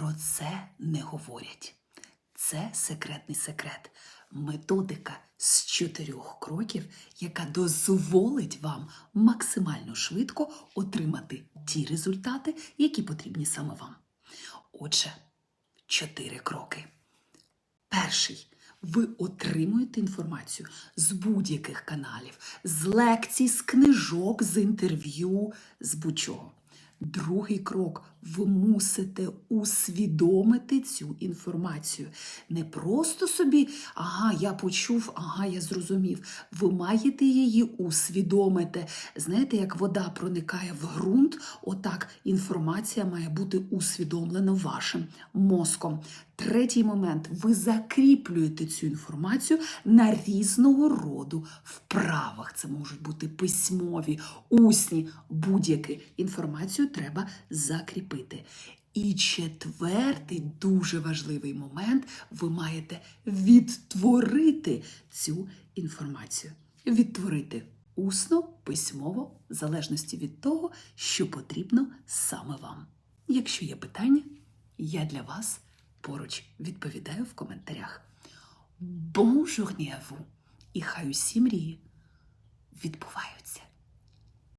про це не говорять. Це секретний секрет. Методика з чотирьох кроків, яка дозволить вам максимально швидко отримати ті результати, які потрібні саме вам. Отже, чотири кроки. Перший. Ви отримуєте інформацію з будь-яких каналів, з лекцій, з книжок, з інтерв'ю, з будь-чого. Другий крок ви мусите усвідомити цю інформацію. Не просто собі, ага, я почув, ага, я зрозумів. Ви маєте її усвідомити. Знаєте, як вода проникає в ґрунт, отак інформація має бути усвідомлена вашим мозком. Третій момент ви закріплюєте цю інформацію на різного роду вправах. Це можуть бути письмові, усні, будь-які. Інформацію треба закріпити. І четвертий дуже важливий момент ви маєте відтворити цю інформацію. Відтворити усно, письмово, в залежності від того, що потрібно саме вам. Якщо є питання, я для вас поруч відповідаю в коментарях. Bonjour à! І хай усі мрії відбуваються.